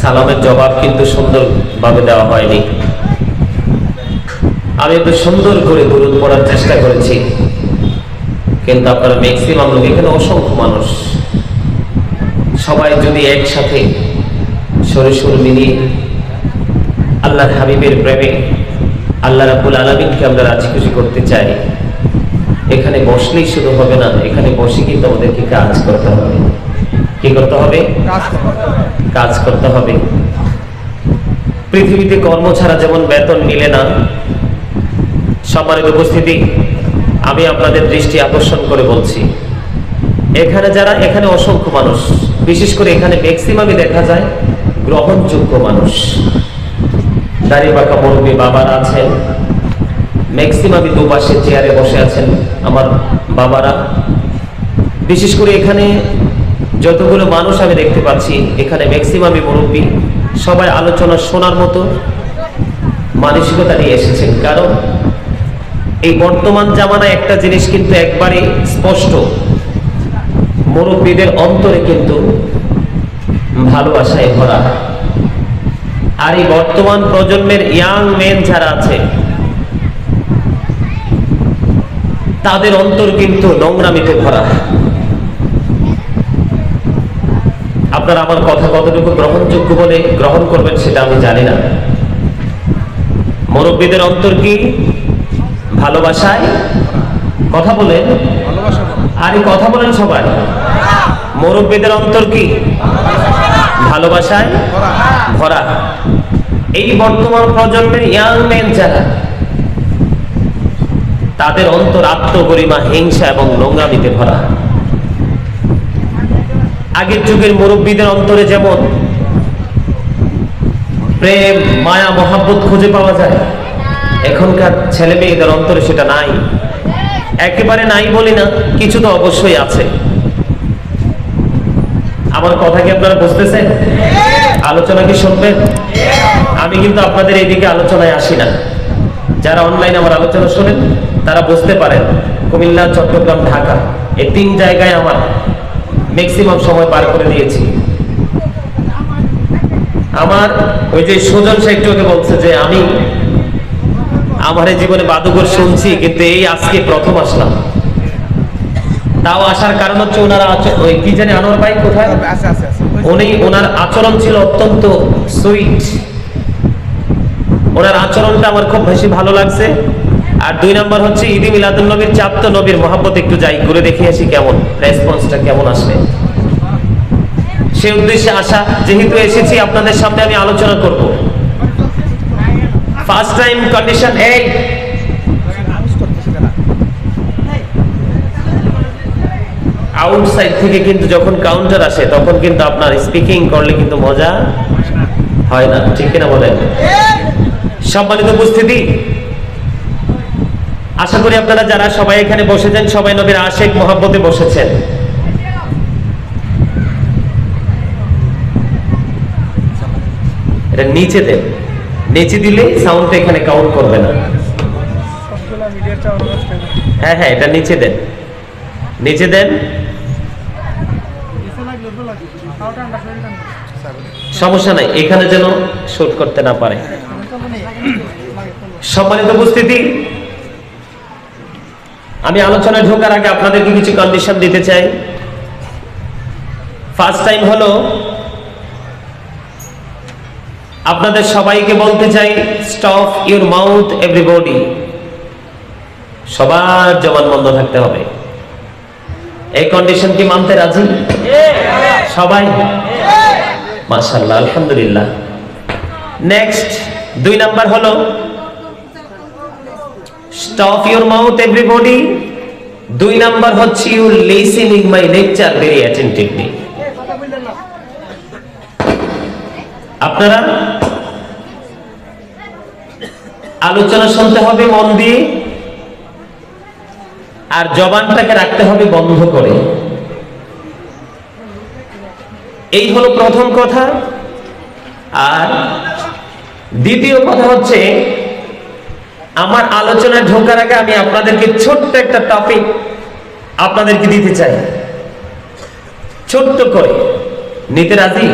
সালামের জবাব কিন্তু সুন্দরভাবে দেওয়া হয়নি। আমি একটু সুন্দর করে দূরত পড়ার চেষ্টা করেছি। কিন্তু আপনারা ম্যাক্সিমাম লোক, এখানে অসংখ্য মানুষ। সবাই যদি একসাথে সরে সুর মিলিয়ে আল্লাহর হাবিবের প্রেমে আল্লাহ রাবুল আলমিনকে আমরা রাজি খুশি করতে চাই, এখানে বসলেই শুধু হবে না, এখানে বসে কিন্তু আমাদেরকে কাজ করতে হবে। কি করতে হবে? কাজ করতে হবে। পৃথিবীতে কর্ম ছাড়া যেমন বেতন মিলে না সম্মানিত উপস্থিতি আমি আপনাদের দৃষ্টি আকর্ষণ করে বলছি। এখানে যারা এখানে অসংখ্য মানুষ বিশেষ করে এখানে ম্যাক্সিমামই দেখা যায় গ্রহণযোগ্য মানুষ। দাড়ি পাকা মুরব্বী বাবারা আছেন ম্যাক্সিমামই দুপাশে চেয়ারে বসে আছেন আমার বাবারা। বিশেষ করে এখানে যতগুলো মানুষ আমি দেখতে পাচ্ছি, এখানে ম্যাক্সিমামই মুরব্বী সবাই আলোচনা শোনার মতো মানসিকতা নিয়ে এসেছেন। কারণ এই বর্তমান জামানায় একটা জিনিস কিন্তু একবারে স্পষ্ট, মুরব্বীদের অন্তরে কিন্তু ভালোবাসায় ভরা। আর এই বর্তমান প্রজন্মের ইয়াং মেন যারা আছে, তাদের অন্তর কিন্তু নোংরামিতে ভরা। আপনারা আমার কথা কতটুকু গ্রহণযোগ্য বলে গ্রহণ করবেন সেটা আমি জানি না। মুরব্বীদের অন্তর কি? ভালোবাসায়? কথা বলেন। আরে কথা বলেন সবাই। মুরব্বীদের অন্তর কি? ভালোবাসায়? ভরা। এই বর্তমান প্রজন্মের ইয়াং মেন যারা, তাদের অন্তর আত্মগরিমা হিংসা এবং নোংরামিতে ভরা। আগের যুগের মুরব্বীদের অন্তরে যেমন প্রেম, মায়া, মহাব্বত খুঁজে পাওয়া যায়, এখনকার ছেলে মেয়েদের অন্তরে সেটা নাই। একেবারে নাই বলি না, কিছু তো অবশ্যই আছে। আমার কথা কি আপনারা বুঝতেছেন? আলোচনা কি শুনবেন? আমি কিন্তু আপনাদের এইদিকে আলোচনায় আসি না। যারা অনলাইনে আমার আলোচনা শোনেন, তারা বুঝতে পারেন, কুমিল্লা, চট্টগ্রাম, ঢাকা এই তিন জায়গায় আমার ম্যাক্সিমাম সময় পার করে দিয়েছি। আমার ওই যে সুজন সে বলছে যে আমি আমার জীবনে বাদুঘর শুনছি কিন্তু এই আজকে প্রথম আসলাম। তাও আসার কারণ হচ্ছে ওনারা ওই কি জানি আনোয়ার ভাই কোথায়? উনি ওনার আচরণ ছিল অত্যন্ত সুইট। ওনার আচরণটা আমার খুব বেশি ভালো লাগছে। আর দুই নাম্বার হচ্ছে ঈদি মিলাদুল নবীর চাপ তো নবীর মহাব্বত একটু যাই ঘুরে দেখে আসি কেমন রেসপন্সটা কেমন আসবে। সে উদ্দেশ্যে আসা যেহেতু এসেছি আপনাদের সামনে আমি আলোচনা করব। ফার্স্ট টাইম কন্ডিশন এই আউটসাইড থেকে কিন্তু যখন কাউন্টার আসে তখন কিন্তু আপনার স্পিকিং করলে কিন্তু মজা হয় না ঠিক কিনা বলেন? সম্মানিত উপস্থিতি আশা করি আপনারা যারা সবাই এখানে বসেছেন, সবাই নবীর আশেক মহাব্বতে বসেছেন। এটা নিচে দেন। নিচে দিলে সাউন্ডটা এখানে কাউন্ট করবে না। হ্যাঁ হ্যাঁ এটা নিচে দেন। নিচে দেন। সমস্যা নাই, এখানে যেন শুট করতে না পারে। সম্মানিত উপস্থিতি আমি আলোচনায় ঢোকার আগে আপনাদেরকে কিছু কন্ডিশন দিতে চাই। ফার্স্ট টাইম হলো, আপনাদের সবাইকে বলতে চাই স্টপ ইউর মাউথ এভরিবডি সবার জবান বন্ধ থাকতে হবে। এই কন্ডিশন কি মানতে রাজি? সবাই? মাশাল্লাহ আলহামদুলিল্লাহ। নেক্সট দুই নাম্বার হলো স্টপ ইউর মাউথ এভরিবডি দুই নাম্বার হচ্ছে you listening my lecture very attentively আপনারা আলোচনা শুনতে হবে মন দিয়ে, আর জবানটাকে রাখতে হবে বন্ধ করে। এই হলো প্রথম কথা। আর দ্বিতীয় কথা হচ্ছে আমার আলোচনায় ঢোকার আগে আমি আপনাদেরকে ছোট্ট একটা টপিক আপনাদেরকে দিতে চাই। ছোট্ট করে। নিতে রাজি?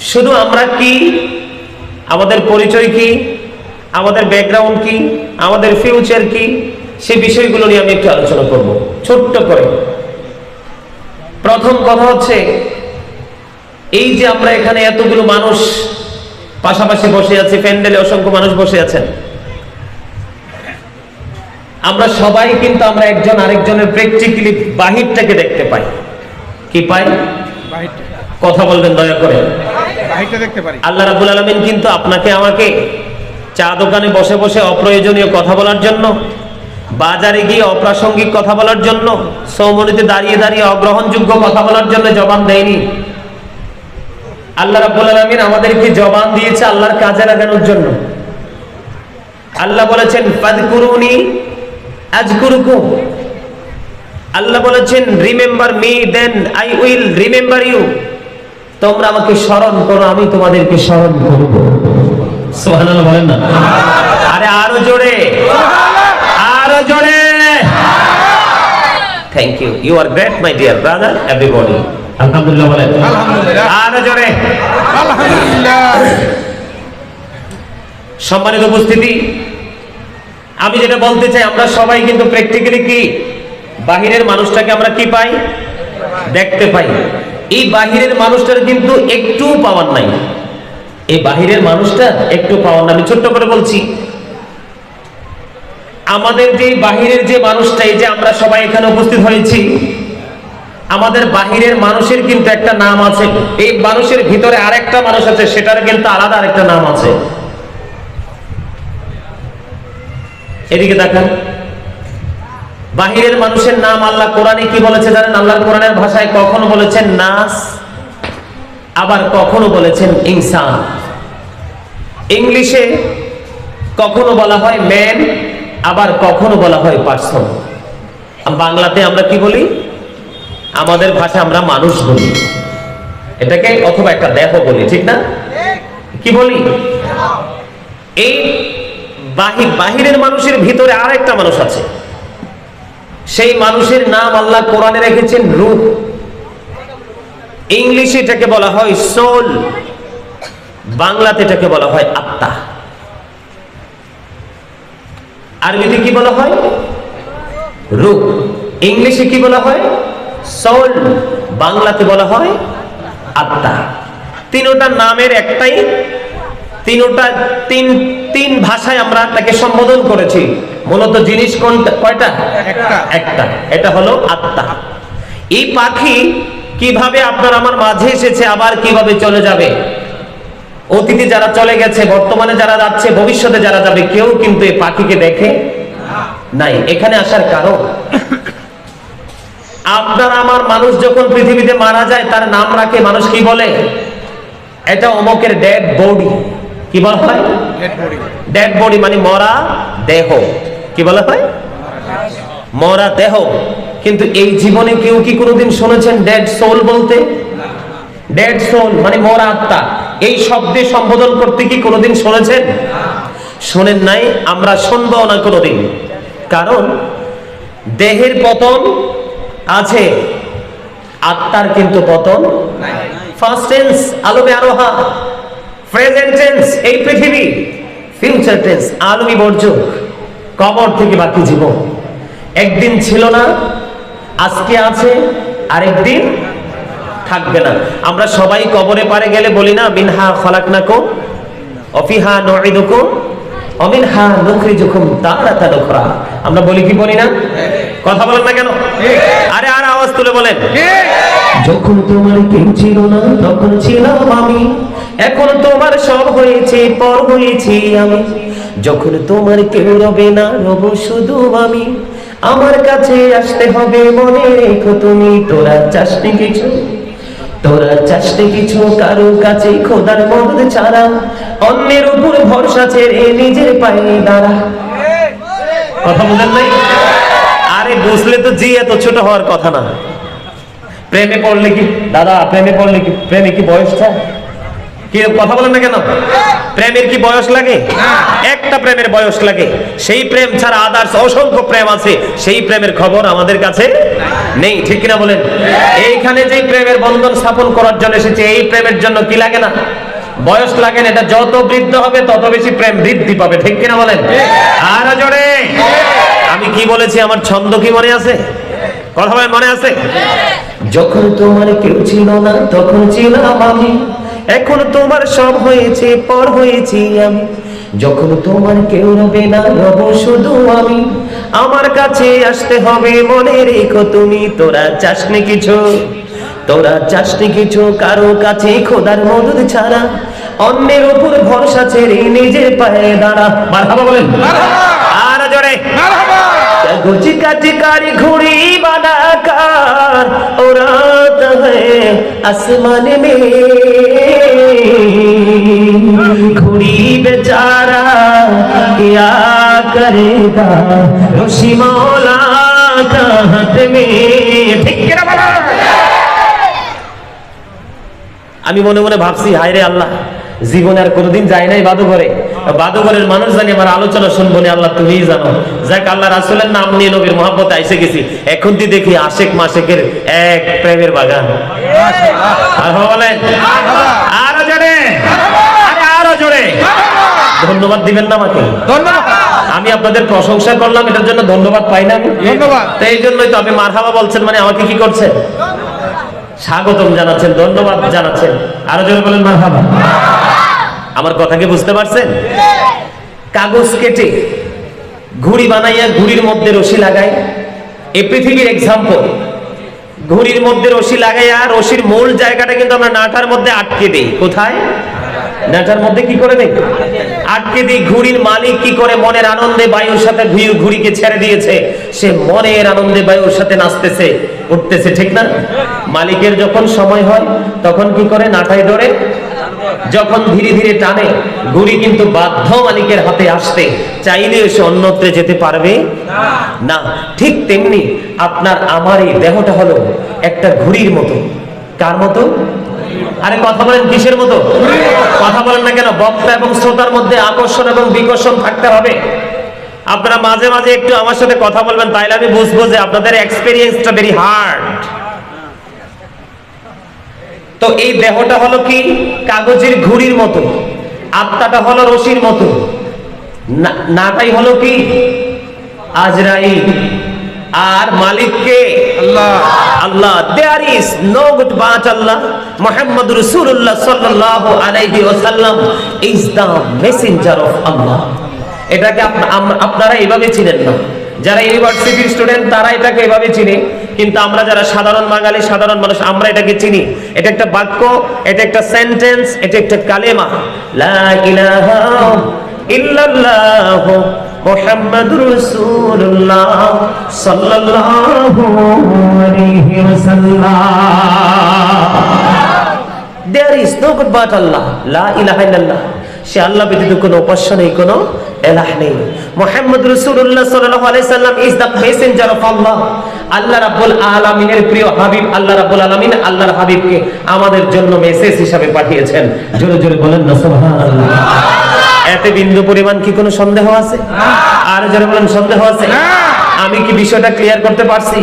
শুধু আমরা কি? আমাদের পরিচয় কি? আমাদের ব্যাকগ্রাউন্ড কি? আমাদের ফিউচার কি? সে বিষয়গুলো নিয়ে আমি একটু আলোচনা করব। ছোট্ট করে। প্রথম কথা হচ্ছে, এই যে আমরা এখানে এতগুলো মানুষ পাশাপাশি বসে আছে, প্যান্ডেলে অসংখ্য মানুষ বসে আছেন। আমরা সবাই কিন্তু আমরা একজন আরেকজনের প্র্যাকটিক্যালি বাহিরটাকে দেখতে পাই। কি পাই? কথা বলবেন দয়া করে। আল্লাহ রাবুল আলমিন কিন্তু আপনাকে আমাকে চা দোকানে বসে বসে অপ্রয়োজনীয় কথা বলার জন্য বাজারে গিয়ে অপ্রাসঙ্গিক কথা বলার জন্য সৌমনিতে দাঁড়িয়ে দাঁড়িয়ে অগ্রহণযোগ্য কথা বলার জন্য জবান দেয়নি। আল্লাহ রাবুল আলমিন আমাদেরকে জবান দিয়েছে আল্লাহর কাজে লাগানোর জন্য। আল্লাহ বলেছেন ফাদকুরুনি আজকুরুকুম। আল্লাহ বলেছেন remember me then I will remember you তোমরা আমাকে স্মরণ করো আমি তোমাদেরকে স্মরণ করব। সুবহানাল্লাহ বলেন না। আরে আরও জোরে। আরও জোরে। Thank you you are great my dear brother everybody আলহামদুলিল্লাহ বলেন। আলহামদুলিল্লাহ। আরও জোরে। আলহামদুলিল্লাহ। সম্মানিত উপস্থিতি আমি যেটা বলতে চাই, আমরা সবাই কিন্তু প্র্যাকটিক্যালি কি? বাহিরের মানুষটাকে আমরা কি পাই? দেখতে পাই। এই বাহিরের মানুষটার কিন্তু একটু পাওয়ার নাই। এই বাহিরের মানুষটা একটু পাওয়ার নাই। আমি ছোট্ট করে বলছি, আমাদের যে বাহিরের যে মানুষটা, এই যে আমরা সবাই এখানে উপস্থিত হয়েছি, আমাদের বাহিরের মানুষের কিন্তু একটা নাম আছে। এই মানুষের ভিতরে আরেকটা মানুষ আছে, সেটার কিন্তু আলাদা আরেকটা নাম আছে। এদিকে দেখেন। বাহিরের মানুষের নাম আল্লাহ কোরআনে কি বলেছে জানেন? আল্লাহ কোরআনের ভাষায় কখনো বলেছেন নাস, আবার কখনো বলেছেন ইনসান। ইংলিশে কখনো বলা হয় ম্যান, আবার কখনো বলা হয় পার্সন। বাংলাতে আমরা কি বলি? আমাদের ভাষা আমরা মানুষ বলি। এটাকে অথবা একটা দেহ বলি, ঠিক না? কি বলি? এই বাহি বাহিরের মানুষের ভিতরে আরেকটা মানুষ আছে। সেই মানুষের নাম আল্লাহ কোরআনে রেখেছেন রূহ ইংলিশে এটাকে বলা হয় সোল, বাংলাতে এটাকে বলা হয় আত্মা। আরবিতে কি বলা হয়? রূহ ইংলিশে কি বলা হয়? সোল, বাংলাতে বলা হয় আত্মা। তিনোটা নামের একটাই তিনোটা তিন তিন ভাষায় আমরা তাকে সম্বোধন করেছি। মূলত জিনিস কোনটা কয়টা? একটা। একটা। এটা হলো আত্মা। এই পাখি কীভাবে আপনার আমার মাঝে এসেছে আবার কীভাবে চলে যাবে? অতীতে যারা চলে গেছে বর্তমানে যারা যাচ্ছে ভবিষ্যতে যারা যাবে কেউ কিন্তু এই পাখিকে দেখে নাই। এখানে আসার কারণ? আপনার আমার মানুষ যখন পৃথিবীতে মারা যায় তার নাম রাখে মানুষ কি বলে? এটা অমকের ডেড বডি। কি বলা হয়? ডেড বডি মানে মরা দেহ। কি বলা হয়? মরা দেহ। কিন্তু এই জীবনে কেউ কি কোনোদিন শুনেছেন ডেড সোল বলতে? ডেড সোল মানে মরা আত্মা। এই শব্দে সম্বোধন করতে কি কোনোদিন শুনেছেন? শোনেন নাই, আমরা শুনব না কোনোদিন। কারণ দেহের পতন আছে, আত্মার কিন্তু পতন ফার্স্ট টেন্স আলমে আরোহা। প্রেজেন্ট টেন্স এই পৃথিবী। ফিউচার টেন্স আলমি বর্জক কবর থেকে বাকি জীবন। একদিন ছিল না আজকে আছে আরেকদিন থাকবে না। আমরা সবাই কবরে পারে গেলে বলি না মিনহা খলাকনাকুম অফিহা নুইদুকুম অমিনহা নুখরিজুকুম তারাতান উখরা। আমরা বলি কি বলি না? কথা বলেন না কেন? আরে আর আওয়াজ তুলে বলেন। যখন তোমার কেউ ছিল না, তখন ছিলাম আমি। এখন তোমার সব হয়েছে, পর হয়েছি আমি। যখন তোমার কেউ রবে না, রব শুধু আমি। আমার কাছে আসতে হবে মনে রেখো তুমি, তোরা চাষনি কিছু। তোরা চাষতে কিছু, কারও কাছে খোদার মদত ছাড়া। অন্যের উপর ভরসা ছেড়ে নিজের পায়ে দাঁড়া। কথা বলেন নাই? আরে, বুঝলে তো জি এত ছোট হওয়ার কথা না। প্রেমে পড়লে কি দাদা প্রেমে পড়লে কি প্রেমে কি বয়স চায় কি কথা বলেন না কেন? প্রেমের কি বয়স লাগে? একটা প্রেমের বয়স লাগে। সেই প্রেম ছাড়া আদার্স অসংখ্য প্রেম আছে। সেই প্রেমের খবর আমাদের কাছে নেই ঠিক কিনা বলেন? এইখানে যে প্রেমের বন্ধন স্থাপন করার জন্য এসেছে এই প্রেমের জন্য কি লাগে না? বয়স লাগে না এটা যত বৃদ্ধ হবে তত বেশি প্রেম বৃদ্ধি পাবে ঠিক কিনা বলেন? আর জোরে। আমি কি বলেছি আমার ছন্দ কি মনে আছে? কথা বলেন মনে আছে? যখন তোমার কেউ ছিল না তখন ছিলাম আমি এখন তোমার সব হয়েছে পর হয়েছি আমি। যখন তোমার কেউ রবে না রব শুধু আমি। আমার কাছে আসতে হবে মনে রেখো তুমি তোরা চাসনি কিছু। তোরা চাসনি কিছু কারও কাছে খোদার মদত ছাড়া। অন্যের উপর ভরসা ছেড়ে নিজের পায়ে দাঁড়া। মারহাবা বলেন। আর জোরে। মারহাবা! कागज का टिकारी घोड़ी बनाकर उड़ात है आसमान में घोड़ी बेचारा क्या करेगा ऋषि मौला का हाथ में ঠিক কিনা বলো? আমি মনে মনে ভাবছি হায় রে আল্লাহ জীবনে আর কোনোদিন যাই নাই বাদুঘরে বাদুঘরের মানুষ জানি আমার আলোচনা শুনব না আল্লাহ তুমিই জানো। যাক আল্লাহ রাসুলের নাম নিয়ে নবীর মহাব্বতে আইসে গেছি। এখন তুই দেখি আশেক মাসেকের এক প্রেমের বাগান। আর বলেন আরও জোরে। আরও জোরে। ধন্যবাদ দিবেন না আমাকে? আমি আপনাদের প্রশংসা করলাম এটার জন্য ধন্যবাদ পাই না ধন্যবাদ। তো এই জন্যই তো আপনি মারহাবা বলছেন মানে আমাকে কি করছেন? স্বাগতম জানাচ্ছেন ধন্যবাদ জানাচ্ছেন। আরও জোরে বলেন মারহাবা। আমার কথা কি বুঝতে পারছেন? কাগজ কেটে ঘুড়ি বানাইয়া ঘুড়ির মধ্যে রশি লাগায় এই পৃথিবীর এক্সাম্পল ঘুড়ির মধ্যে রশি লাগাইয়া রশির মূল জায়গাটা কিন্তু আমরা নাটার মধ্যে আটকে দিই। কোথায়? নাটার মধ্যে কি করে দেই? আটকে দিই। ঘুড়ির মালিক কি করে মনের আনন্দে বায়ুর সাথে ঘুড়ি- ঘুড়িকে ছেড়ে দিয়েছে? সে মনের আনন্দে বায়ুর সাথে নাচতেছে, উঠতেছে, ঠিক না? মালিকের যখন সময় হয়, তখন কি করে? নাটায় ধরে যখন ধীরে ধীরে টানে ঘুড়ি কিন্তু বাধ্য মালিকের হাতে আসতে চাইলে সে অন্যত্রে যেতে পারবে না। ঠিক তেমনি আপনার আমার এই দেহটা হলো একটা ঘুড়ির মতো। কার মতো? আরে কথা বলেন কিসের মতো? কথা বলেন না কেন, বক্তা এবং শ্রোতার মধ্যে আকর্ষণ এবং বিকর্ষণ থাকতে হবে। আপনারা মাঝে মাঝে একটু আমার সাথে কথা বলবেন, তাইলে আমি বুঝব যে আপনাদের এক্সপিরিয়েন্সটা ভেরি হার্ড তো এই দেহটা হলো কি? কাগজের ঘুড়ির মতো। আত্মাটা হলো রশির মতো। নাটাই হলো কি? আজরাই আর মালিককে? Allah. Allah. There is no god but Allah. Muhammad রাসূলুল্লাহ সাল্লাল্লাহু আলাইহি ওয়াসাল্লাম is the messenger of Allah এটাকে আপনারা এইভাবে চিনেন না। যারা ইউনিভার্সিটির স্টুডেন্ট তারা এটাকে এভাবে চিনে। কিন্তু আমরা যারা সাধারণ বাঙালি, সাধারণ মানুষ, আমরা এটাকে চিনি। এটা একটা বাক্য, এটা একটা সেন্টেন্স এটা একটা কালেমা। লা there is no god but Allah লা ইলাহা ইল্লাল্লাহ। সে আল্লাহ ব্যতীত কোনো উপাস্য নেই কোনো এলাহ নেই। মুহাম্মদ আলাইহি সাল্লাম is the messenger of Allah Allah রাব্বুল আলামিনের প্রিয় হাবিব আল্লাহ রাব্বুল আলামিন আল্লাহর হাবিবকে আমাদের জন্য মেসেজ হিসাবে পাঠিয়েছেন। জোরে জোরে বলেন না সুবহানাল্লাহ। এতে বিন্দু পরিমাণ কি কোনো সন্দেহ আছে? আর জোরে বলেন সন্দেহ আছে? আমি কি বিষয়টা ক্লিয়ার করতে পারছি?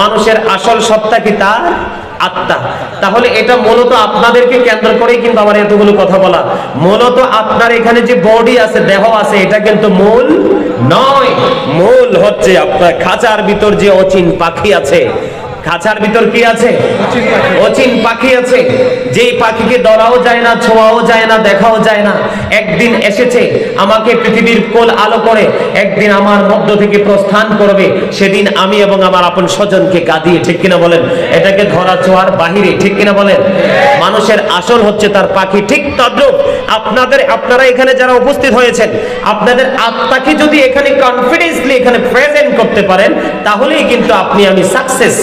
মানুষের আসল সত্তা কি তার? আত্মা। তাহলে এটা মূলত আপনাদেরকে কেন্দ্র করেই কিন্তু আমার এতগুলো কথা বলা। মূলত আপনার এখানে যে বডি আছে, দেহ আছে, এটা কিন্তু মূল নয়। মূল হচ্ছে আপনার খাঁচার ভিতর যে অচিন পাখি আছে। খাঁচার ভিতর কি আছে? অচিন পাখি। অচিন পাখি আছে। যেই পাখিকে ধরাও যায় না, ছোঁয়াও যায় না, দেখাও যায় না, একদিন এসেছে, আমাকে পৃথিবীর কোল আলো করে, একদিন আমার মধ্য থেকে প্রস্থান করবে, সেদিন আমি এবং আমার আপন স্বজনকে কাঁদিয়ে, ঠিক কিনা বলেন? এটাকে ধরা ছোঁয়ার বাহিরে, ঠিক কিনা বলেন? মানুষের আসল হচ্ছে তার পাখি, ঠিক তদ্রুপ। আপনাদের, আপনারা এখানে যারা উপস্থিত হয়েছেন, আপনাদের আত্মাকে যদি এখানে কনফিডেন্সলি এখানে প্রেজেন্ট করতে পারেন, তাহলেই কিন্তু আপনি আমি সাকসেস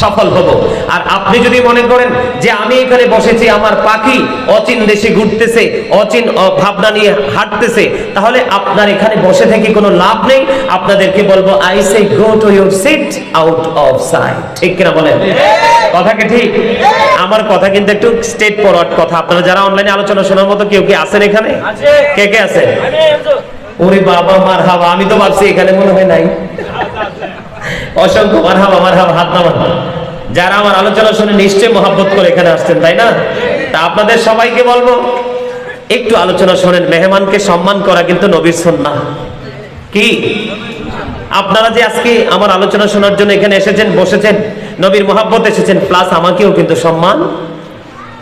সফল হব। আর আপনি যদি মনে করেন যে আমি এখানে বসেছি আমার পাখি অচিন দেশে ঘুরতেছে অচিন ভাবনা নিয়ে হাঁটতেছে তাহলে আপনার এখানে বসে থেকে কোনো লাভ নেই। আপনাদেরকে বলব I say go to your seat out of sight ঠিক কিনা বলেন? কথা কি ঠিক? আমার কথা কিন্তু একটু স্টেট ফরওয়ার্ড কথা। আপনারা যারা অনলাইনে আলোচনা শোনার মতো কেউ কি আছেন এখানে? কে কে আছেন? ওরে বাবা মার হাবা আমি তো ভাবছি এখানে মনে হয় নাই। অসংখ্য মার হাবা হাত নামান। যারা আমার আলোচনা শুনে নিশ্চয়ই মহাব্বত করে এখানে আসছেন, তাই না? তা আপনাদের সবাইকে বলব, একটু আলোচনা শোনেন, মেহমানকে সম্মান করা কিন্তু নবীর সুন্নাহ। কি? আপনারা যে আজকে আমার আলোচনা শোনার জন্য এখানে এসেছেন, বসেছেন, নবীর মহাব্বত এসেছেন প্লাস আমাকেও কিন্তু সম্মান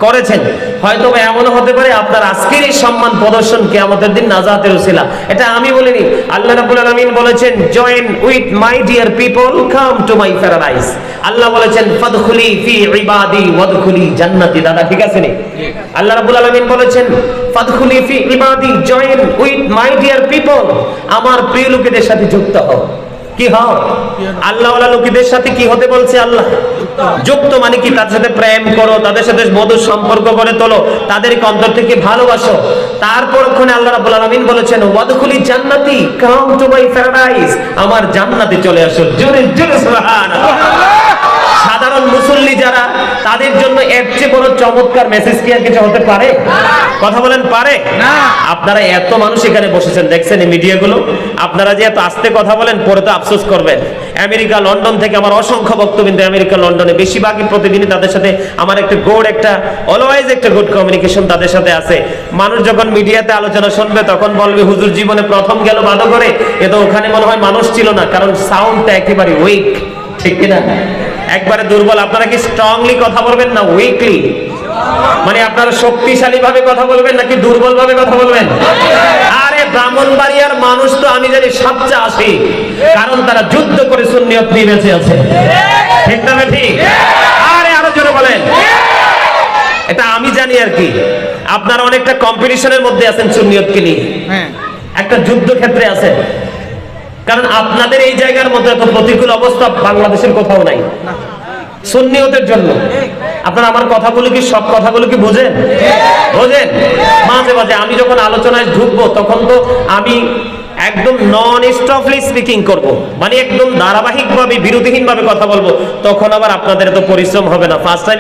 করেছেন। হয়তো বা এমনও হতে পারে আপনার আজকের এই সম্মান প্রদর্শন কে আমাদের দিন নাজাতের উসিলা। এটা আমি বলিনি। আল্লাহ রাব্বুল আলামিন বলেছেন join with my dear people come to my paradise Allah বলেছেন, ফাদখুলি ফি ইবাদি ওয়াদখুলি জান্নাতি। দাদা, ঠিক আছে নি? আল্লাহ রাব্বুল আলামিন বলেছেন, ফাদখুলি ফি ইবাদি join with my dear people আমার প্রিয় লোকেদের সাথে যুক্ত হও। কি হও? আল্লাহ লোকেদের সাথে কি হতে বলছে আল্লাহ? যুক্ত মানে কি? তাদের সাথে প্রেম করো, তাদের সাথে মধুর সম্পর্ক করে তোলো, তাদেরকে অন্তর থেকে ভালোবাসো। তারপর ওখানে আল্লাহ রাব্বুল আলামিন বলেছেন, ওয়াদখুলি জান্নাতি কাম টু মাই প্যারাডাইস। আমার জান্নাতে চলে আসো, জোরে জোরে, সুবহানাল্লাহ। সাধারণ মুসল্লি যারা তাদের জন্য এর চেয়ে বড় চমৎকার মেসেজ কি আর কিছু হতে পারে? কথা বলেন পারে? না। আপনারা এত মানুষ এখানে বসেছেন দেখছেন এই মিডিয়াগুলো? আপনারা যে এত আস্তে কথা বলেন পরে তো আফসোস করবেন। আমেরিকা লন্ডন থেকে আমার অসংখ্য বক্তবিন্দু আমেরিকা লন্ডনে বেশিরভাগই প্রতিদিনই তাদের সাথে আমার একটা গোড একটা অলওয়াইজ একটা গুড কমিউনিকেশন তাদের সাথে আছে। মানুষ যখন মিডিয়াতে আলোচনা শুনবে তখন বলবে হুজুর জীবনে প্রথম গেল বাদ করে। এ তো ওখানে মনে হয় মানুষ ছিল না কারণ সাউন্ডটা একেবারে উইক ঠিক কিনা? একবারে দুর্বল আপনারা কি স্ট্রংলি কথা বলবেন না উইকলি মানে আপনারা শক্তিশালী ভাবে কথা বলবেন নাকি দুর্বল ভাবে কথা বলবেন? আরে ব্রাহ্মণবাড়িয়ার মানুষ তো আমি জানি সবচেয়ে আসি কারণ তারা যুদ্ধ করে সুন্নিয়ত নিয়ে বেঁচে আছে। ঠিক না ঠিক? আরে আরও জোরে বলেন। এটা আমি জানি আর কি। আপনারা অনেকটা কম্পিটিশনের মধ্যে আছেন সুন্নিয়তকে নিয়ে। হ্যাঁ। একটা যুদ্ধ ক্ষেত্রে আছে কারণ আপনাদের এই জায়গার মধ্যে এত প্রতিকূল অবস্থা বাংলাদেশের কোথাও নাই। সুন্নিয়তের জন্য। আপনারা আমার কথাগুলো কি সব কথাগুলো কি বোঝেন? বোঝেন? মাঝে মাঝে আমি যখন আলোচনায় ঢুকবো তখন তো আমি একদম নন স্টপলি স্পিকিং করব। মানে একদম ধারাবাহিকভাবে বিরতিহীনভাবে কথা বলব। তখন আবার আপনাদের এত পরিশ্রম হবে না। First time